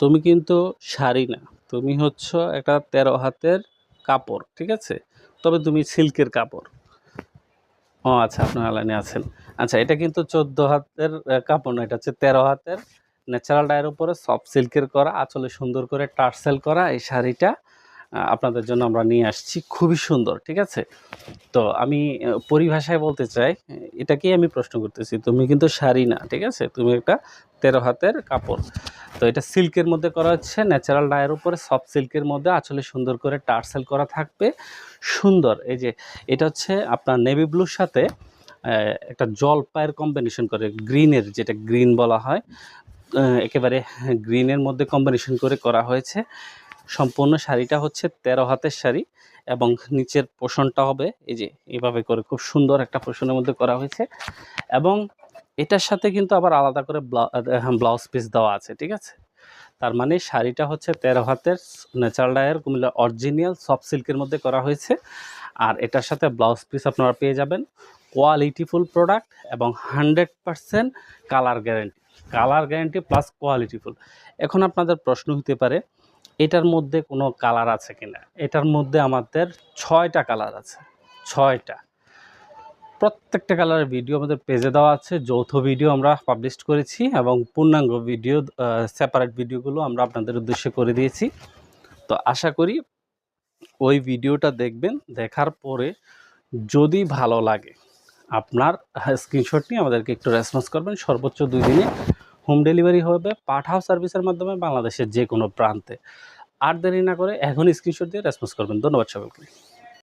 তুমি কিন্তু শাড়ি না। তুমি হচ্ছ একটা তেরো হাতের কাপড়, ঠিক আছে? তবে তুমি সিল্কের কাপড়। ও আচ্ছা আপনার আলাইনে আছেন। আচ্ছা এটা কিন্তু চোদ্দ হাতের কাপড় না, এটা হচ্ছে তেরো হাতের ন্যাচারাল ডায়ের উপরে সফট সিল্কের করা, আঁচলে সুন্দর করে টার্সেল করা এই শাড়িটা আপনাদের জন্য আমরা নিয়ে আসছি। খুবই সুন্দর, ঠিক আছে? তো আমি পরিভাষায় বলতে চাই, এটাকেই আমি প্রশ্ন করতেছি, তুমি কিন্তু শাড়ি না, ঠিক আছে? তুমি একটা তেরো হাতের কাপড়। তো এটা সিল্কের মধ্যে করা হচ্ছে ন্যাচারাল ডায়ের উপরে সফট সিল্কের মধ্যে আসলে সুন্দর করে টার্সেল করা থাকবে। সুন্দর, এই যে এটা হচ্ছে আপনার নেভি ব্লুর সাথে একটা জলপাইয়ের কম্বিনেশন করে গ্রিনের যেটা গ্রিন বলা হয় একেবারে গ্রিনের মধ্যে কম্বিনেশন করে করা হয়েছে। সম্পূর্ণ শাড়িটা হচ্ছে তেরো হাতের শাড়ি এবং নিচের পোষণটা হবে, এই যে এভাবে করে খুব সুন্দর একটা পোষণের মধ্যে করা হয়েছে। এবং এটার সাথে কিন্তু আবার আলাদা করে ব্লাউজ পিস দেওয়া আছে, ঠিক আছে? তার মানে শাড়িটা হচ্ছে তেরো হাতের ন্যাচারাল ডায়ের কুমিল্লা অরিজিনাল সফট সিল্কের মধ্যে করা হয়েছে। আর এটার সাথে ব্লাউজ পিস আপনারা পেয়ে যাবেন। কোয়ালিটিফুল প্রোডাক্ট এবং hundred percent colour guarantee colour guarantee plus qualityful এখন আপনাদের প্রশ্ন হতে পারে, এটার মধ্যে কোনো কালার আছে কিনা? এটার মধ্যে আমাদের ছয়টা কালার আছে। ছয়টা। প্রত্যেকটা কালারের ভিডিও আমাদের পেজে দেওয়া আছে। যৌথ ভিডিও আমরা পাবলিশ করেছি এবং পূর্ণাঙ্গ ভিডিও সেপারেট ভিডিওগুলো আমরা আপনাদের উদ্দেশ্যে করে দিয়েছি। তো আশা করি ওই ভিডিওটা দেখবেন, দেখার পরে যদি ভালো লাগে, আপনার স্ক্রিনশট নিয়ে আমাদেরকে একটু রেসপন্স করবেন। সর্বোচ্চ দুই দিনে হোম ডেলিভারি হবে পাঠাও সার্ভিসের মাধ্যমে বাংলাদেশের যে কোনো প্রান্তে। আর দেরি না করে এখন স্ক্রিনশট দিয়ে রেসপন্স করবেন। ধন্যবাদ সবাইকে